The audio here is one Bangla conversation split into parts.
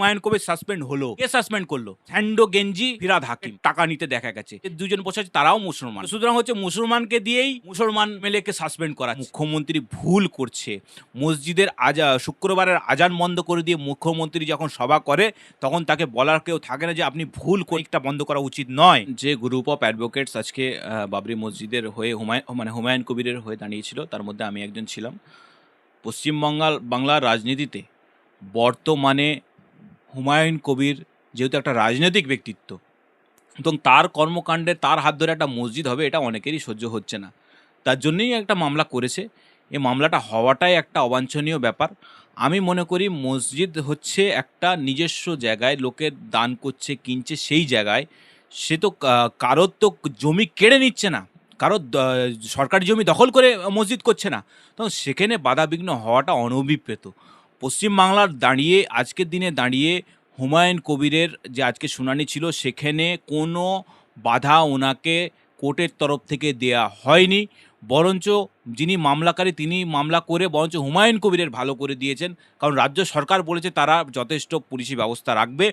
হুমায়ুন কবির সাসপেন্ড হলো? কে সাসপেন্ড করল? স্যান্ডো, গেঞ্জি, ফিরাদ হাকিম। টাকা নিতে দেখা গেছে। দুজন বসে আছে, তারাও মুসলমান। সুতরাং হচ্ছে মুসলমানকে দিয়েই মুসলমান মেলেকে সাসপেন্ড করা মুখ্যমন্ত্রী ভুল করছে। মসজিদের আজা, শুক্রবারের আজান বন্ধ করে দিয়ে মুখ্যমন্ত্রী যখন সভা করে, তখন তাকে বলার কেউ থাকে না যে আপনি ভুল কয়েকটা বন্ধ করা উচিত নয়। যে গ্রুপ অফ অ্যাডভোকেটস আজকে বাবরি মসজিদের হয়ে হুমায়ুন মানে হুমায়ুন কবিরের হয়ে দাঁড়িয়েছিল, তার মধ্যে আমি একজন ছিলাম। পশ্চিমবঙ্গাল বাংলার রাজনীতিতে বর্তমানে হুমায়ুন কবির যেহেতু একটা রাজনৈতিক ব্যক্তিত্ব, এবং তার কর্মকাণ্ডে তার হাত ধরে একটা মসজিদ হবে, এটা অনেকেরই সহ্য হচ্ছে না। তার জন্যই একটা মামলা করেছে। এই মামলাটা হওয়াটাই একটা অবাঞ্ছনীয় ব্যাপার। আমি মনে করি মসজিদ হচ্ছে একটা নিজস্ব জায়গায় লোকের দান করছে, কিনছে সেই জায়গায়। সে তো কারোর তো জমি কেড়ে নিচ্ছে না। কারোর সরকারি জমি দখল করে মসজিদ করছে না। তখন সেখানে বাধাবিঘ্ন হওয়াটা অনভিপ্রেত। পশ্চিমবাংলার দাঁড়িয়ে, আজকের দিনে দাঁড়িয়ে হুমায়ুন কবিরের যে আজকে শুনানি ছিল, সেখানে কোনো বাধা ওনাকে কোর্টের তরফ থেকে দেয়া হয়নি। বরঞ্চ যিনি মামলাকারী, তিনি মামলা করে বরঞ্চ হুমায়ুন কবিরের ভালো করে দিয়েছেন। কারণ রাজ্য সরকার বলেছে তারা যথেষ্ট পুলিশি ব্যবস্থা রাখবে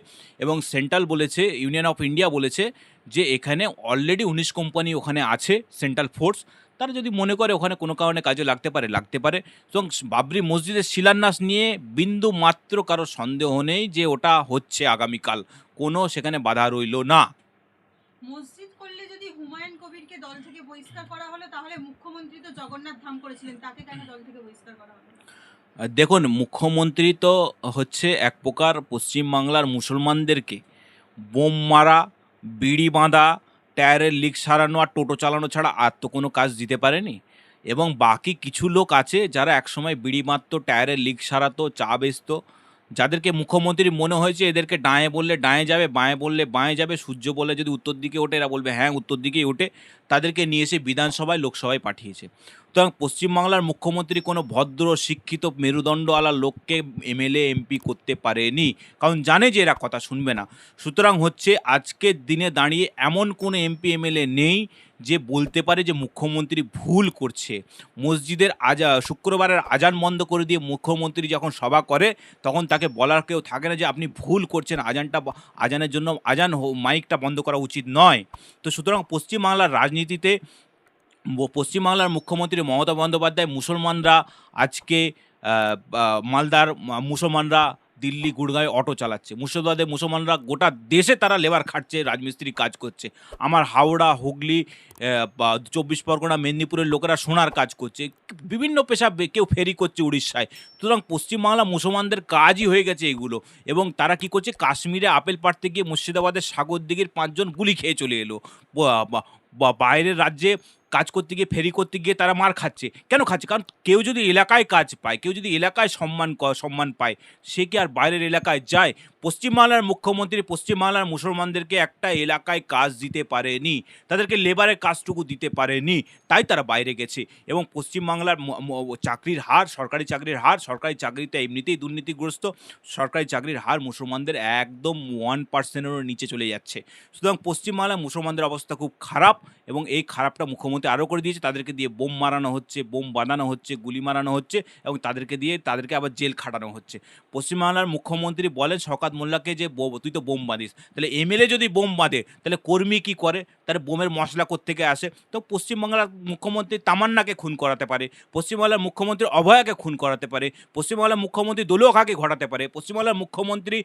এবং সেন্ট্রাল বলেছে, ইউনিয়ন অফ ইন্ডিয়া বলেছে যে এখানে অলরেডি উনিশ কোম্পানি ওখানে আছে, সেন্ট্রাল ফোর্স। তারা যদি মনে করে ওখানে কোনো কারণে কাজে লাগতে পারে লাগতে পারে। এবং বাবরি মসজিদের শিলান্যাস নিয়ে বিন্দু মাত্র কারও সন্দেহ নেই যে ওটা হচ্ছে আগামীকাল। কোনো সেখানে বাধা রইল না। মসজিদ করলে যদি হুমায়ুন কবিরকে দল থেকে বহিষ্কার করা হলো তাহলে মুখ্যমন্ত্রী তো জগন্নাথ ধাম করেছিলেন। তাকে কেন দল থেকে বহিষ্কার করা হলো? দেখুন মুখ্যমন্ত্রী তো হচ্ছে এক প্রকার পশ্চিমবাংলার মুসলমানদেরকে। বোম মারা বিড়ি বাঁধা টায়ারের লিক সারানো আর টোটো চালানো ছাড়া আর তো কোনো কাজ দিতে পারেনি। এবং বাকি কিছু লোক আছে যারা একসময় বিড়ি মারত, টায়ারের লিক সারাতো, চা বেচত, যাদেরকে মুখ্যমন্ত্রী মনে হয়েছে এদেরকে ডাঁয়ে বললে ডাঁয়ে যাবে, বাঁয়ে বললে বাঁয়ে যাবে, সূর্য বলে যদি উত্তর দিকে ওঠে, এরা বলবে হ্যাঁ উত্তর দিকেই ওঠে, তাদেরকে নিয়ে এসে বিধানসভায়, লোকসভায় পাঠিয়েছে। সুতরাং পশ্চিমবাংলার মুখ্যমন্ত্রী কোনো ভদ্র, শিক্ষিত, মেরুদণ্ডওয়ালা লোককে এমএলএ, এমপি করতে পারেনি, কারণ জানে যে এরা কথা শুনবে না। সুতরাং হচ্ছে আজকের দিনে দাঁড়িয়ে এমন কোনো এমপি, এমএলএ নেই যে বলতে পারে যে মুখ্যমন্ত্রী ভুল করছে। মসজিদের আজা, শুক্রবারের আজান বন্ধ করে দিয়ে মুখ্যমন্ত্রী যখন সভা করে, তখন তাকে বলার কেউ থাকে না যে আপনি ভুল করছেন, আজানটা আজানের জন্য আজান মাইকটা বন্ধ করা উচিত নয়। তো সুতরাং পশ্চিমবাংলার রাজনীতিতে পশ্চিমবাংলার মুখ্যমন্ত্রী মমতা বন্দ্যোপাধ্যায়, মুসলমানরা আজকে মালদার মুসলমানরা দিল্লি গুড়গাঁয়ে অটো চালাচ্ছে। মুর্শিদাবাদে মুসলমানরা গোটা দেশে তারা লেবার খাটছে, রাজমিস্ত্রি কাজ করছে। আমার হাওড়া, হুগলি চব্বিশ পরগনা, মেদিনীপুরের লোকেরা সোনার কাজ করছে। বিভিন্ন পেশা কেউ ফেরি করছে উড়িষ্যায়। সুতরাং পশ্চিমবাংলা মুসলমানদের কাজই হয়ে গেছে এগুলো। এবং তারা কি করছে? কাশ্মীরে আপেল পাড়তে গিয়ে মুর্শিদাবাদের সাগর দিঘির পাঁচজন গুলি খেয়ে চলে এলো। বাইরের রাজ্যে কাজ করতে গিয়ে, ফেরি করতে গিয়ে তারা মার খাচ্ছে। কেন খাচ্ছে? কারণ কেউ যদি এলাকায় কাজ পায়, কেউ যদি এলাকায় সম্মান সম্মান পায়, সে কি আর বাইরের এলাকায় যায়? পশ্চিমবাংলার মুখ্যমন্ত্রী, পশ্চিমবাংলার মুসলমানদেরকে একটা এলাকায় কাজ দিতে পারেনি, তাদেরকে লেবারের কাজটুকু দিতে পারেনি, তাই তারা বাইরে গেছে। এবং পশ্চিমবাংলার চাকরির হার, সরকারি চাকরির হার, সরকারি চাকরিতে এমনিতেই দুর্নীতিগ্রস্ত, সরকারি চাকরির হার মুসলমানদের একদম ওয়ান পার্সেন্টেরও নিচে চলে যাচ্ছে। সুতরাং পশ্চিমবাংলার মুসলমানদের অবস্থা খুব খারাপ এবং এই খারাপটা মুখ্যমন্ত্রী আরও করে দিয়েছে, তাদেরকে দিয়ে বোম মারানো হচ্ছে, বোম বানানো হচ্ছে, গুলি মারানো হচ্ছে এবং তাদেরকে দিয়ে তাদেরকে আবার জেল খাটানো হচ্ছে। পশ্চিমবাংলার মুখ্যমন্ত্রী বলেন, শওকাত মোল্লাকে যে তুই তো বোম বাঁধিস। তাহলে এমএলএ যদি বোম বাঁধে, তাহলে কর্মী কি করে? তাহলে বোমের মশলা থেকে আসে? তো পশ্চিমবাংলার মুখ্যমন্ত্রী তামান্নাকে খুন করাতে পারে, পশ্চিমবাংলার মুখ্যমন্ত্রী অভয়াকে খুন করাতে পারে, পশ্চিমবাংলার মুখ্যমন্ত্রী দলীয় খাকে ঘটাতে পারে, পশ্চিমবাংলার মুখ্যমন্ত্রী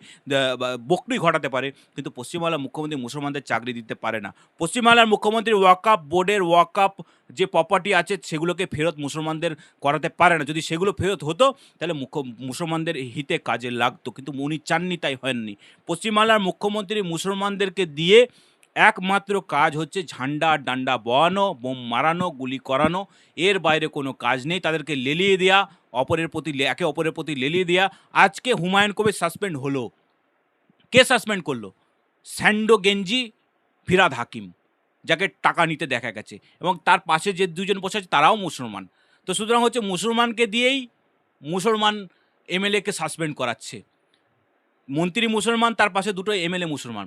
বকরি ঘটাতে পারে, কিন্তু পশ্চিমবাংলার মুখ্যমন্ত্রী মুসলমানদের চাকরি দিতে পারে না। পশ্চিমবাংলার মুখ্যমন্ত্রী ওয়াকাপ বোর্ডের ওয়াকাপ যে প্রপার্টি আছে সেগুলোকে ফেরত মুসলমানদের করাতে পারে না। যদি সেগুলো ফেরত হতো, তাহলে মুখ্য, মুসলমানদের হিতে কাজে লাগতো। কিন্তু উনি চাননি, তাই হয়নি পশ্চিমবাংলার মুখ্যমন্ত্রী মুসলমানদেরকে দিয়ে একমাত্র কাজ হচ্ছে ঝান্ডা, ডান্ডা বয়ানো বোম মারানো, গুলি করানো। এর বাইরে কোনো কাজ নেই। তাদেরকে লেলিয়ে দেওয়া অপরের প্রতি একে অপরের প্রতি লেলিয়ে দেওয়া আজকে হুমায়ুন কবির সাসপেন্ড হলো। কে সাসপেন্ড করল? স্যান্ডো গেঞ্জি, ফিরাদ হাকিম। যাকে টাকা নিতে দেখা গেছে এবং তার পাশে যে দুজন বসে আছে তারাও মুসলমান। তো সুতরাং হচ্ছে মুসলমানকে দিয়েই মুসলমান এমএলএকে সাসপেন্ড করাচ্ছে। মন্ত্রী মুসলমান, তার পাশে দুটো এমএলএ মুসলমান।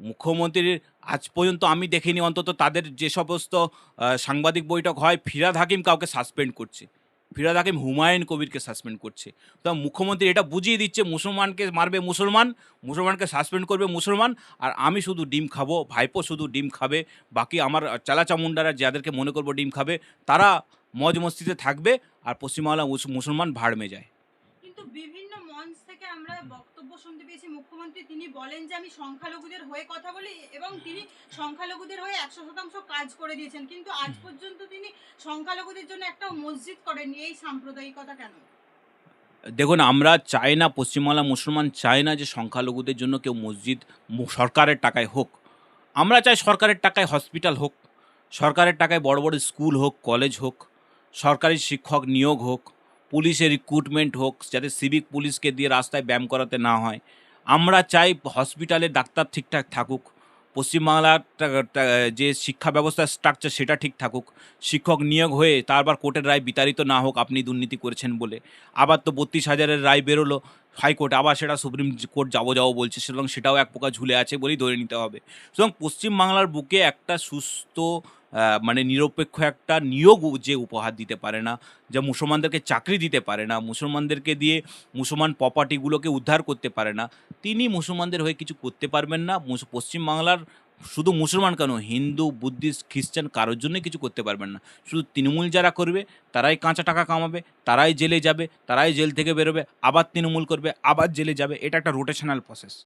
মুখ্যমন্ত্রীর আজ পর্যন্ত আমি দেখিনি, অন্তত তাদের যে সমস্ত সাংবাদিক বৈঠক হয়, ফিরাদ হাকিম কাউকে সাসপেন্ড করছে। ফিরাদ হাকিম হুমায়ুন কবিরকে সাসপেন্ড করছে। তো মুখ্যমন্ত্রী এটা বুঝিয়ে দিচ্ছে, মুসলমানকে মারবে মুসলমান, মুসলমানকে সাসপেন্ড করবে মুসলমান, আর আমি শুধু ডিম খাব, ভাইপো শুধু ডিম খাবে, বাকি আমার চালাচামুন্ডারা যাদেরকে মনে করব ডিম খাবে, তারা মজ মস্তিতে থাকবে, আর পশ্চিমবাংলা মুসলমান ভাড়মে যায়। কিন্তু বিভিন্ন মঞ্চ থেকে আমরা বক্তব্য শুনতে পেয়েছি। মুখ্যমন্ত্রী তিনি বলেন যে, আমি সংখ্যালঘুদের হয়ে কথা বলি এবং তিনি সংখ্যালঘুদের হয়ে একশো শতাংশ কাজ করে দিয়েছেন। কিন্তু আজ পর্যন্ত তিনি সংখ্যালঘুদের জন্য একটা মসজিদ করেননি। এই সাম্প্রদায়িকতা কেন? দেখুন, আমরা চাই না পশ্চিমবাংলা মুসলমান, চাই না যে সংখ্যালঘুদের জন্য কেউ মসজিদ সরকারের টাকায় হোক। আমরা চাই সরকারের টাকায় হসপিটাল হোক, সরকারের টাকায় বড় বড় স্কুল হোক, কলেজ হোক, সরকারি শিক্ষক নিয়োগ হোক। পুলিশের রিক্রুটমেন্ট হোক, যাতে সিভিক পুলিশকে দিয়ে রাস্তায় ব্যায়াম করাতে না হয়। আমরা চাই হসপিটালে ডাক্তার ঠিকঠাক থাকুক। পশ্চিমবাংলার যে শিক্ষা ব্যবস্থার স্ট্রাকচার সেটা ঠিক থাকুক। শিক্ষক নিয়োগ হয়ে তারপর কোর্টের রায় বিতাড়িত না হোক, আপনি দুর্নীতি করেছেন বলে। আবার তো বত্রিশ হাজারের রায় বেরোলো, হাইকোর্ট আবার সেটা সুপ্রিম কোর্ট যাব যাব বলছে, সুতরাং সেটাও এক প্রকার ঝুলে আছে বলেই ধরে নিতে হবে। সুতরাং পশ্চিমবাংলার বুকে একটা সুস্থ মানে নিরপেক্ষ একটা নিয়োগ যে উপহার দিতে পারে না, যা মুসলমানদেরকে চাকরি দিতে পারে না, মুসলমানদেরকে দিয়ে মুসলমান প্রপার্টিগুলোকে উদ্ধার করতে পারে না, তিনি মুসলমানদের হয়ে কিছু করতে পারবেন না। পশ্চিমবাংলার শুধু মুসলমান কেন, হিন্দু, বুদ্ধিস্ট, খ্রিস্টান কারোর জন্যই কিছু করতে পারবেন না। শুধু তৃণমূল যারা করবে, তারাই কাঁচা টাকা কামাবে, তারাই জেলে যাবে, তারাই জেল থেকে বেরোবে, আবার তৃণমূল করবে, আবার জেলে যাবে, এটা একটা রোটেশনাল প্রসেস